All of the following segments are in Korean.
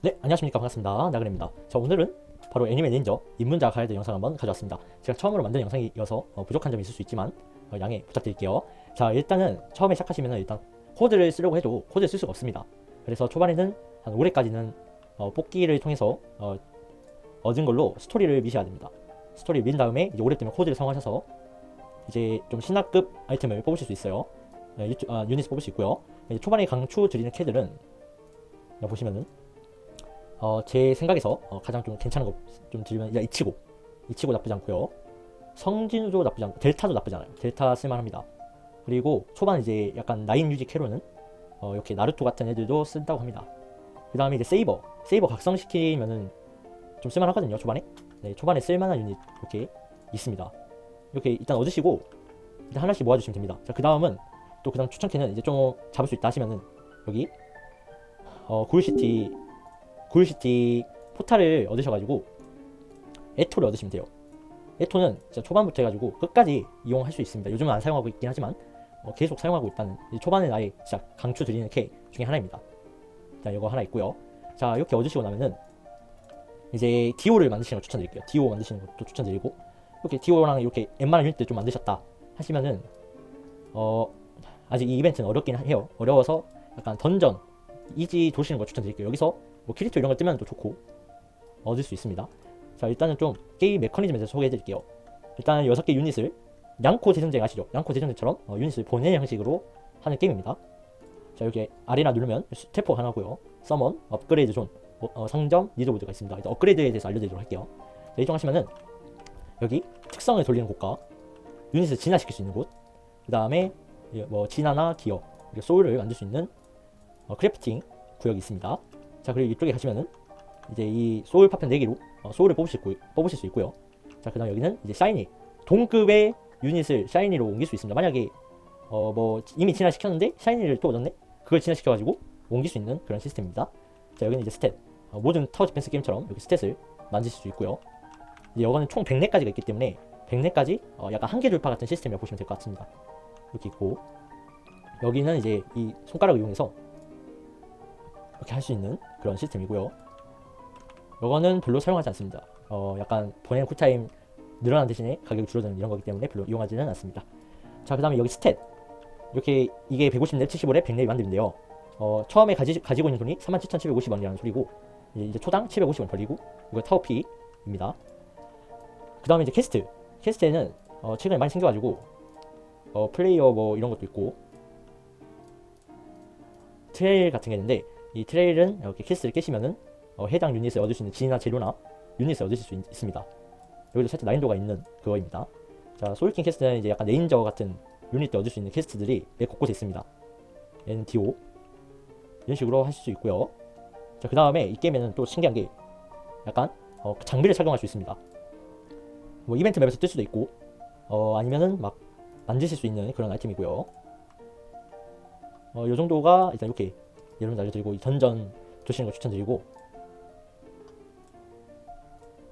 네, 안녕하십니까. 반갑습니다. 나그네입니다. 자, 오늘은 바로 애니메 닌저 입문자 가이드 영상 한번 가져왔습니다. 제가 처음으로 만든 영상이어서 어, 부족한 점이 있을 수 있지만 어, 양해 부탁드릴게요. 자, 일단은 처음에 시작하시면 일단 코드를 쓰려고 해도 코드를 쓸 수가 없습니다. 그래서 초반에는 한 5회까지는 어, 뽑기를 통해서 어, 얻은 걸로 스토리를 미셔야 됩니다. 스토리를 민 다음에 이제 5회 때면 코드를 사용하셔서 이제 좀 신화급 아이템을 뽑으실 수 있어요. 네, 유튜, 아, 유닛 뽑을 수 있고요. 초반에 강추 드리는 캐들은 보시면은 어, 제 생각에서 어, 가장 좀 괜찮은 거좀 드리면 야, 이치고 이치고 나쁘지 않고요. 성진우도 나쁘지 않고 델타도 나쁘지 않아요. 델타 쓸만합니다. 그리고 초반 이제 약간 나인 유지 캐로는 어, 이렇게 나루토 같은 애들도 쓴다고 합니다. 그 다음에 이제 세이버 세이버 각성시키면은 좀 쓸만하거든요 초반에. 네 초반에 쓸만한 유닛 이렇게 있습니다. 이렇게 일단 얻으시고 일단 하나씩 모아주시면 됩니다. 자 그 다음은 또 그 다음 추천캐는 이제 좀 잡을 수 있다 하시면은 여기 어 굴시티 굴시티 포탈을 얻으셔가지고 에토를 얻으시면 돼요. 에토는 진짜 초반부터 해가지고 끝까지 이용할 수 있습니다. 요즘은 안 사용하고 있긴 하지만 어, 계속 사용하고 있다는 초반에 나의 진짜 강추 드리는 K 중에 하나입니다. 자 이거 하나 있고요. 자 이렇게 얻으시고 나면은 이제 디오를 만드시는 거 추천드릴게요. 디오 만드시는 것도 추천드리고 이렇게 디오랑 이렇게 웬만한 유닛들 좀 만드셨다 하시면은 어 아직 이 이벤트는 어렵긴 해요. 어려워서 약간 던전 이지 도시는 거 추천드릴게요. 여기서 뭐 키리토 이런 거 뜨면 또 좋고 얻을 수 있습니다. 자 일단은 좀 게임 메커니즘에 대해서 소개해드릴게요. 일단 6개 유닛을 양코 재전쟁 아시죠? 양코 재전쟁처럼 어, 유닛을 보내는 형식으로 하는 게임입니다. 자 여기 아레나 누르면 스태퍼 하나고요. 서먼, 업그레이드 존, 어, 어, 상점, 리더보드가 있습니다. 일단 업그레이드에 대해서 알려드리도록 할게요. 자, 이동하시면은 여기 특성을 돌리는 곳과 유닛을 진화시킬 수 있는 곳, 그 다음에 뭐 진화나 기어, 소울을 만들 수 있는 어, 크래프팅 구역이 있습니다. 자 그리고 이쪽에 가시면은 이제 이 소울 파편 4개로 어, 소울을 뽑으실, 구, 뽑으실 수 있고요. 자 그 다음 여기는 이제 샤이니 동급의 유닛을 샤이니로 옮길 수 있습니다. 만약에 어 뭐 이미 진화시켰는데 샤이니를 또 얻었네? 그걸 진화시켜가지고 옮길 수 있는 그런 시스템입니다. 자 여기는 이제 스탯 어, 모든 타워 디펜스 게임처럼 여기 스탯을 만드실 수 있고요. 이제 여기는 총 100렙까지가 있기 때문에 100렙까지 어, 약간 한계 돌파 같은 시스템이라고 보시면 될 것 같습니다. 이렇게 있고 여기는 이제 이 손가락을 이용해서 이렇게 할 수 있는 그런 시스템이고요. 이거는 별로 사용하지 않습니다. 어, 약간 보내는 쿨타임 늘어난 대신에 가격이 줄어드는 이런 거기 때문에 별로 이용하지는 않습니다. 자, 그 다음에 여기 스탯. 이렇게 이게 150렙, 75렙, 100렙 만드는데요. 어, 처음에 가지, 가지고 있는 돈이 37,750원이라는 소리고 이제 초당 750원 벌리고 이거 타워피입니다. 그 다음에 이제 캐스트. 캐스트에는 어, 최근에 많이 생겨가지고 어, 플레이어 뭐 이런 것도 있고 트레일 같은 게 있는데 이 트레일은 이렇게 캐스트를 깨시면은 어, 해당 유닛을 얻을 수 있는 진이나 재료나 유닛을 얻으실 수 있, 습니다 여기도 살짝 난이도가 있는 그거입니다. 자, 소울킹 캐스트는 이제 약간 레인저 같은 유닛을 얻을 수 있는 캐스트들이 매 곳곳에 있습니다. 디오 이런 식으로 하실 수 있고요. 자, 그 다음에 이 게임에는 또 신기한 게 약간 어, 장비를 착용할 수 있습니다. 뭐 이벤트 맵에서 뜰 수도 있고 어, 아니면은 막 만드실 수 있는 그런 아이템이고요. 어, 이 정도가 일단 이렇게 여러분 알려드리고 이 던전 도시는 거 추천드리고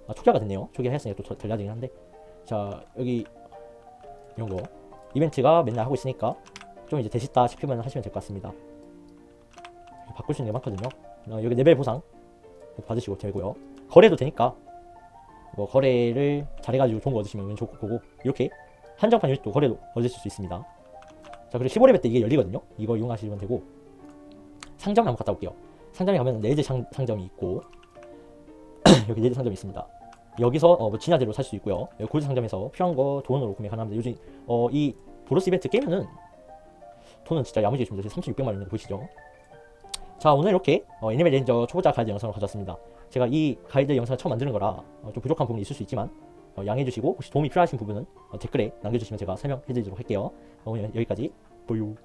아, 초기화가 됐네요. 초기화 했으니까 또 달라지긴 한데. 자, 여기 이런 거 이벤트가 맨날 하고 있으니까 좀 이제 되셨다 싶으면 하시면 될 것 같습니다. 바꿀 수 있는 게 많거든요. 어, 여기 레벨 보상 받으시고 되고요. 거래도 되니까 뭐 거래를 잘해가지고 좋은 거 얻으시면 좋고 거고 이렇게 한정판 유닛도 거래도 얻으실 수 있습니다. 자 그리고 15레벨 때 이게 열리거든요. 이거 이용하시면 되고 상점 한번 갔다 올게요. 상점에 가면 레이드 상, 상점이 있고 여기 레이드 상점이 있습니다. 여기서 어, 뭐 진화제로 살수 있고요. 골드 상점에서 필요한 거 돈으로 구매 가능합니다. 요즘 어, 이 보너스 이벤트 깨면은 돈은 진짜 야무지게 줍니다. 3,600만 원인데 보시죠. 자 오늘 이렇게 어, 애니메 레인저 초보자 가이드 영상을 가져왔습니다. 제가 이 가이드 영상을 처음 만드는 거라 어, 좀 부족한 부분이 있을 수 있지만 어, 양해해 주시고 혹시 도움이 필요하신 부분은 어, 댓글에 남겨주시면 제가 설명해 드리도록 할게요. 어, 오늘 여기까지 보유.